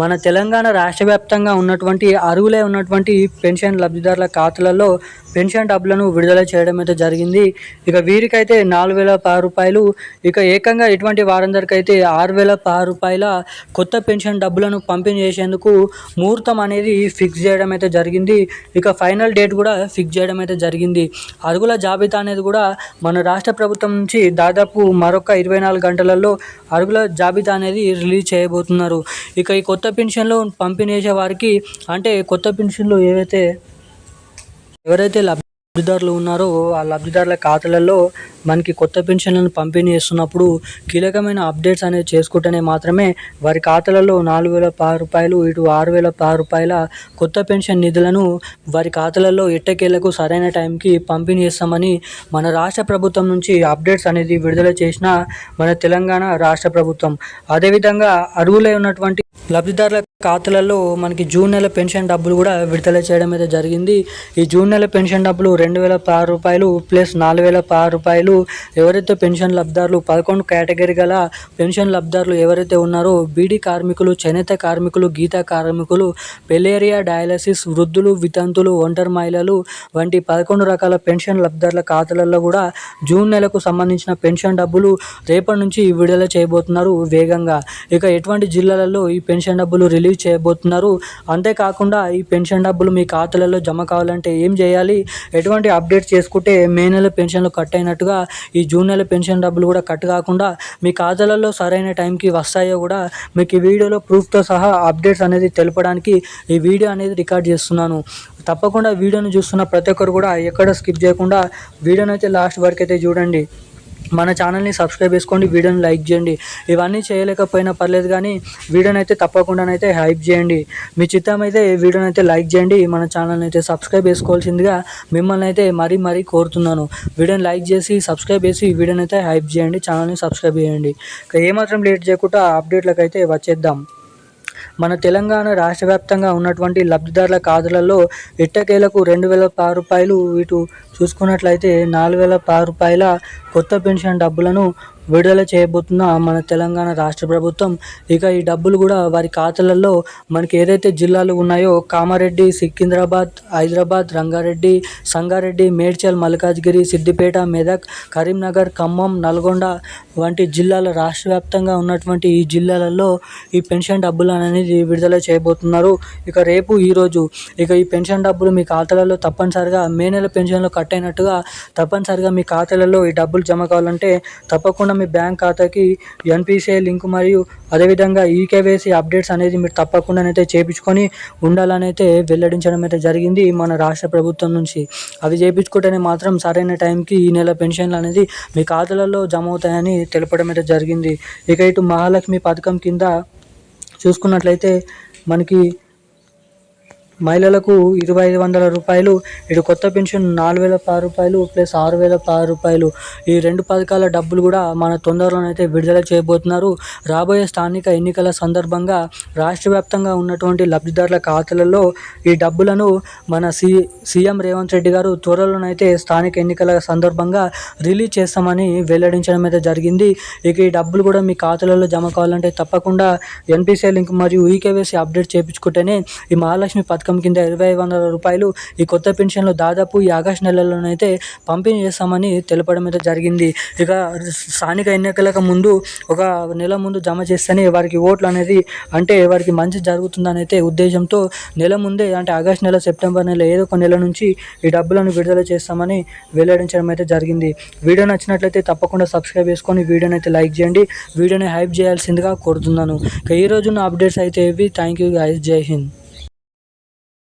మన తెలంగాణ రాష్ట్ర వ్యాప్తంగా ఉన్నటువంటి అరువులే ఉన్నటువంటి పెన్షన్ లబ్ధిదారుల ఖాతాలలో పెన్షన్ డబ్బులను విడుదల చేయడం అయితే జరిగింది. ఇక వీరికైతే నాలుగు వేల పది రూపాయలు ఇక ఏకంగా ఇటువంటి వారందరికైతే ఆరు వేల పది రూపాయల కొత్త పెన్షన్ డబ్బులను పంపిణీ చేసేందుకు ముహూర్తం అనేది ఫిక్స్ చేయడం అయితే జరిగింది. ఇక ఫైనల్ డేట్ కూడా ఫిక్స్ చేయడం అయితే జరిగింది. అరుగుల జాబితా అనేది కూడా మన రాష్ట్ర ప్రభుత్వం నుంచి దాదాపు మరొక ఇరవై నాలుగు గంటలలో అరుగుల జాబితా అనేది రిలీజ్ చేయబోతున్నారు. ఇక ఈ కొత్త కొత్త పెన్షన్లు పంపిణీ చేసే వారికి అంటే కొత్త పెన్షన్లు ఏవైతే ఎవరైతే లబ్ధిదారులు ఉన్నారో ఆ లబ్ధిదారుల ఖాతాలలో మనకి కొత్త పెన్షన్లను పంపిణీ చేస్తున్నప్పుడు కీలకమైన అప్డేట్స్ అనేది చేసుకుంటేనే మాత్రమే వారి ఖాతాలలో నాలుగు వేల పది రూపాయలు ఇటు ఆరు వేల పది రూపాయల కొత్త పెన్షన్ నిధులను వారి ఖాతాలలో ఎట్టకేళ్ళకు సరైన టైంకి పంపిణీ చేస్తామని మన రాష్ట్ర ప్రభుత్వం నుంచి అప్డేట్స్ అనేది విడుదల చేసిన మన తెలంగాణ రాష్ట్ర ప్రభుత్వం. అదేవిధంగా అరువులై ఉన్నటువంటి లబ్ధిదారుల ఖాతాలలో మనకి జూన్ నెల పెన్షన్ డబ్బులు కూడా విడుదల చేయడం అయితే జరిగింది. ఈ జూన్ నెల పెన్షన్ డబ్బులు రెండు వేల పది రూపాయలు ప్లస్ నాలుగు వేల పది రూపాయలు ఎవరైతే పెన్షన్ లబ్ధారులు పదకొండు కేటగిరీ గల పెన్షన్ లబ్ధారులు ఎవరైతే ఉన్నారో బీడీ కార్మికులు చేనేత కార్మికులు గీత కార్మికులు పెలేరియా డయాలసిస్ వృద్ధులు వితంతులు ఒంటరి మహిళలు వంటి పదకొండు రకాల పెన్షన్ లబ్ధారుల ఖాతాలలో కూడా జూన్ నెలకు సంబంధించిన పెన్షన్ డబ్బులు రేపటి నుంచి విడుదల చేయబోతున్నారు వేగంగా. ఇక ఎటువంటి జిల్లాలలో ఈ పెన్షన్ డబ్బులు రిలీజ్ చేయబోతున్నారు. అంతేకాకుండా ఈ పెన్షన్ డబ్బులు మీ ఖాతాలలో జమ కావాలంటే ఏం చేయాలి? ఎటువంటి అప్డేట్ చేసుకుంటే మే నెల పెన్షన్లు కట్ అయినట్టుగా ఈ జూన్ నెల పెన్షన్ డబ్బులు కూడా కట్ కాకుండా మీ ఖాతాలలో సరైన టైంకి వస్తాయో కూడా మీకు ఈ వీడియోలో ప్రూఫ్తో సహా అప్డేట్స్ అనేది తెలపడానికి ఈ వీడియో అనేది రికార్డ్ చేస్తున్నాను. తప్పకుండా వీడియోను చూస్తున్న ప్రతి ఒక్కరు కూడా ఎక్కడ స్కిప్ చేయకుండా వీడియోని అయితే లాస్ట్ వరకు అయితే చూడండి. మన ఛానల్ని సబ్స్క్రైబ్ చేసుకోండి వీడియోని లైక్ చేయండి. ఇవన్నీ చేయలేకపోయినా పర్లేదు కానీ వీడియోని అయితే తప్పకుండానైతే హైప్ చేయండి. మీ చిత్తం అయితే వీడియోని అయితే లైక్ చేయండి మన ఛానల్ని అయితే సబ్స్క్రైబ్ చేసుకోవాల్సిందిగా మిమ్మల్ని అయితే మరీ మరీ కోరుతున్నాను. వీడియోని లైక్ చేసి సబ్స్క్రైబ్ చేసి వీడియోని అయితే హైప్ చేయండి ఛానల్ని సబ్స్క్రైబ్ చేయండి. ఇక ఏమాత్రం లేట్ చేయకుండా అప్డేట్లకు అయితే వచ్చేద్దాం. మన తెలంగాణ రాష్ట్ర వ్యాప్తంగా ఉన్నటువంటి లబ్ధిదారుల ఖాతాలలో ఎట్టకేలకు రెండు వేల పది రూపాయలు ఇటు చూసుకున్నట్లయితే నాలుగు వేల పది రూపాయల కొత్త పెన్షన్ డబ్బులను విడుదల చేయబోతున్న మన తెలంగాణ రాష్ట్ర ప్రభుత్వం ఇక ఈ డబ్బులు కూడా వారి ఖాతాలలో మనకి ఏదైతే జిల్లాలు ఉన్నాయో కామారెడ్డి సికింద్రాబాద్ హైదరాబాద్ రంగారెడ్డి సంగారెడ్డి మేడ్చల్ మల్కాజ్గిరి సిద్దిపేట మెదక్ కరీంనగర్ ఖమ్మం నల్గొండ వంటి జిల్లాల రాష్ట్ర వ్యాప్తంగా ఉన్నటువంటి ఈ జిల్లాలలో ఈ పెన్షన్ డబ్బులు అనేది విడుదల చేయబోతున్నారు. ఇక రేపు ఈరోజు ఇక ఈ పెన్షన్ డబ్బులు మీ ఖాతాలలో తప్పనిసరిగా మే నెల పెన్షన్లు కట్ అయినట్టుగా తప్పనిసరిగా మీ ఖాతాలలో ఈ డబ్బులు జమ కావాలంటే తప్పకుండా మీ బ్యాంక్ ఖాతాకి ఎన్పిసిఐ లింక్ మరియు అదేవిధంగా ఈకేవైసీ అప్డేట్స్ అనేది మీరు తప్పకుండానైతే చేయించుకొని ఉండాలని అయితే వెల్లడించడం అయితే జరిగింది మన రాష్ట్ర ప్రభుత్వం నుంచి. అవి చేయించుకుంటేనే మాత్రం సరైన టైంకి ఈ నెల పెన్షన్లు అనేది మీ ఖాతాలలో జమ అవుతాయని తెలపడం అయితే జరిగింది. ఇక ఇటు మహాలక్ష్మి పథకం కింద చూసుకున్నట్లయితే మనకి మహిళలకు ఇరవై ఐదు వందల రూపాయలు ఇటు కొత్త పెన్షన్ నాలుగు వేల పది రూపాయలు ప్లస్ ఆరు వేల పది రూపాయలు. ఈ రెండు పథకాల డబ్బులు కూడా మన తొందరలోనైతే విడుదల చేయబోతున్నారు. రాబోయే స్థానిక ఎన్నికల సందర్భంగా రాష్ట్ర వ్యాప్తంగా ఉన్నటువంటి లబ్ధిదారుల ఖాతాలలో ఈ డబ్బులను మన సి సీఎం రేవంత్ రెడ్డి గారు త్వరలోనైతే స్థానిక ఎన్నికల సందర్భంగా రిలీజ్ చేస్తామని వెల్లడించడం అయితే జరిగింది. ఇక ఈ డబ్బులు కూడా మీ ఖాతాలలో జమ కావాలంటే తప్పకుండా ఎన్పిసిఐ లింక్ మరియు ఈకేవైసీ అప్డేట్ చేయించుకుంటేనే ఈ మహాలక్ష్మి పథకం కింద ఇరవై వందల రూపాయలు ఈ కొత్త పెన్షన్లు దాదాపు ఈ ఆగస్టు నెలలోనైతే పంపిణీ చేస్తామని తెలపడం అయితే జరిగింది. ఇక స్థానిక ఎన్నికలకు ముందు ఒక నెల ముందు జమ చేస్తేనే వారికి ఓట్లు అనేది అంటే వారికి మంచి జరుగుతుందని అయితే ఉద్దేశంతో నెల ముందే అంటే ఆగస్ట్ నెల సెప్టెంబర్ నెల ఏదో ఒక నెల నుంచి ఈ డబ్బులను విడుదల చేస్తామని వెల్లడించడం అయితే జరిగింది. వీడియో నచ్చినట్లయితే తప్పకుండా సబ్స్క్రైబ్ చేసుకొని వీడియోని అయితే లైక్ చేయండి. వీడియోని హైప్ చేయాల్సిందిగా కోరుతున్నాను. ఇక ఈ రోజున అప్డేట్స్ అయితే ఇవి. థ్యాంక్ యూ గైస్ జై హింద్.